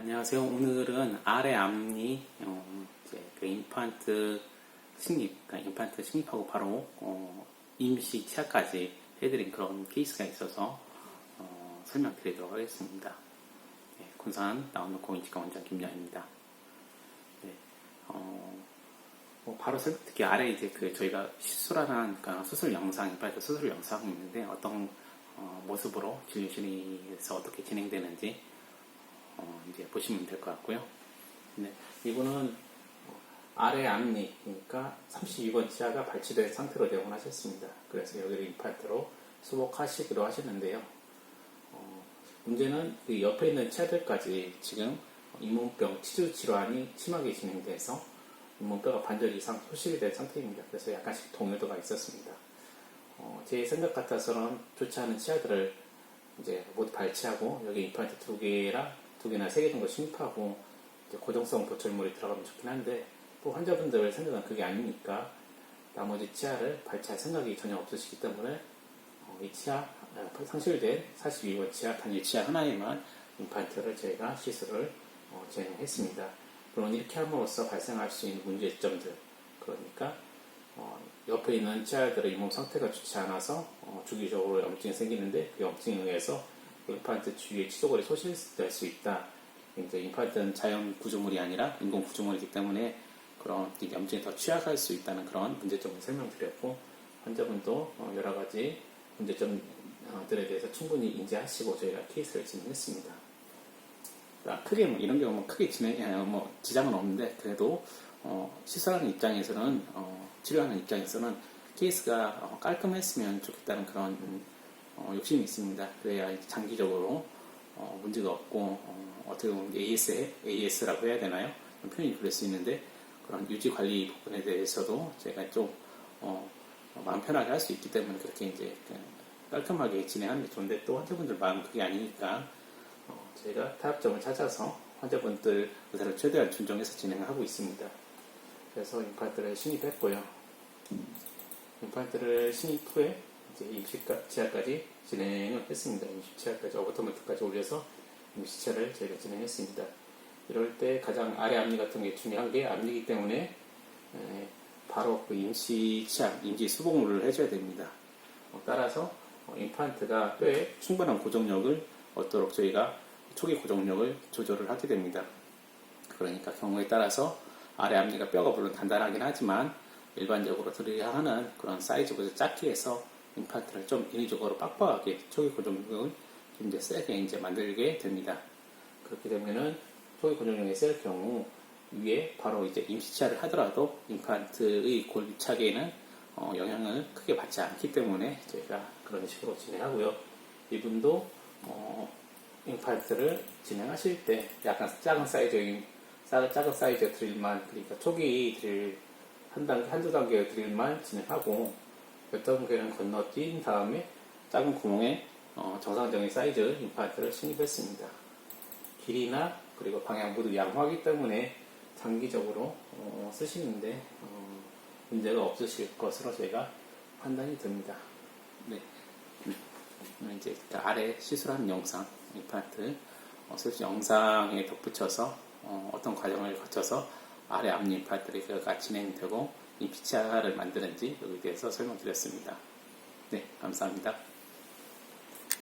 안녕하세요. 오늘은 아래 앞니 어, 이제 그 임플란트 식립, 그러니까 임플란트 식립하고 바로 어, 임시 치아까지 해드린 그런 케이스가 있어서 어, 설명드리도록 하겠습니다. 네, 군산 나오는 공인치과 원장 김양입니다. 네, 어, 뭐 바로 설득기 아래 이제 그 저희가 시술하는 그러니까 수술 영상, 임플란트 수술 영상이 있는데 어떤 어, 모습으로 진료실에서 어떻게 진행되는지 어, 이제 보시면 될 것 같고요. 네, 이분은 아래 앞니, 그러니까 32번 치아가 발치된 상태로 내용을 하셨습니다. 그래서 여기를 임플란트로 수복하시기로 하셨는데요. 어, 문제는 그 옆에 있는 치아들까지 지금 잇몸병 치주 질환이 심하게 진행돼서 잇몸뼈가 반절 이상 소실이 된 상태입니다. 그래서 약간씩 동요도가 있었습니다. 어, 제 생각 같아서는 좋지 않은 치아들을 이제 모두 발치하고 여기 임플란트 두 개랑 두 개나 세 개 정도 심입하고 이제 고정성 보철물이 들어가면 좋긴 한데 또 환자분들 생각은 그게 아니니까 나머지 치아를 발치할 생각이 전혀 없으시기 때문에 어, 이 치아 어, 상실된 42번 치아 단지 치아 하나에만 임플란트를 저희가 시술을 어, 진행했습니다. 물론 이렇게 함으로써 발생할 수 있는 문제점들 그러니까 어, 옆에 있는 치아들의 잇몸 상태가 좋지 않아서 어, 주기적으로 염증이 생기는데 그 염증에 의해서 임플란트 주위에 치도골이 소실될 수 있다. 이제 임플란트는 자연 구조물이 아니라 인공 구조물이기 때문에 그런 염증이 더 취약할 수 있다는 그런 문제점을 설명드렸고 환자분도 어, 여러 가지 문제점들에 대해서 충분히 인지하시고 저희가 케이스를 진행했습니다. 아, 크게 뭐 이런 경우 뭐 크게 진행 아, 뭐 지장은 없는데 그래도 어, 시술하는 입장에서는 어, 치료하는 입장에서는 케이스가 어, 깔끔했으면 좋겠다는 그런 음, 어, 욕심이 있습니다. 그래야 장기적으로 어, 문제가 없고 어, 떻게 보면 AS, AS라고 해야 되나요? 표현이 그럴 수 있는데 그런 유지 관리 부분에 대해서도 제가 좀 어, 마음 편하게 할 수 있기 때문에 그렇게 이제 깔끔하게 진행하는 게 좋은데 또 환자분들 마음 그게 아니니까 어, 저희가 타협점을 찾아서 환자분들 의사를 최대한 존중해서 진행하고 있습니다. 그래서 임플란트를 신입했고요. 임플란트를 신입 후에 이제 임시치아까지 진행을 했습니다. 임시치아까지 어버터먼트까지 올려서 임시치아를 저희가 진행했습니다. 이럴 때 가장 아래 앞니 같은 게 중요한 게 앞니이기 때문에 에, 바로 그 임시치아, 임시 수복물을 해줘야 됩니다. 어, 따라서 어, 임플란트가 뼈에 충분한 고정력을 얻도록 저희가 초기 고정력을 조절을 하게 됩니다. 그러니까 경우에 따라서 아래 앞니가 뼈가 물론 단단하긴 하지만 일반적으로 들어야 하는 그런 사이즈보다 작게 해서 임플란트를 좀 인위적으로 빡빡하게 초기 고정력을 좀 이제 세게 이제 만들게 됩니다. 그렇게 되면은 초기 고정력이 셀 경우 위에 바로 이제 임시치아를 하더라도 임플란트의 골차기에는 어, 영향을 크게 받지 않기 때문에 저희가 그런 식으로 진행하고요. 이분도 어, 임플란트를 진행하실 때 약간 작은 사이즈인 작은 사이즈 드릴만 그러니까 초기 드릴 한 단계 한두 단계 드릴만 진행하고 몇 단계는 건너뛴 다음에 작은 구멍에 어, 정상적인 사이즈 임플란트를 신입했습니다. 길이나 그리고 방향 모두 양호하기 때문에 장기적으로 어, 쓰시는데 어, 문제가 없으실 것으로 저희가 판단이 됩니다. 네. 음, 이제 아래 시술하는 영상 임플란트 어, 수술 영상에 덧붙여서 어, 떤 과정을 거쳐서 아래 앞니 임플란트가 진행되고 이 피치아를 만드는지 여기에 대해서 설명드렸습니다. 네, 감사합니다.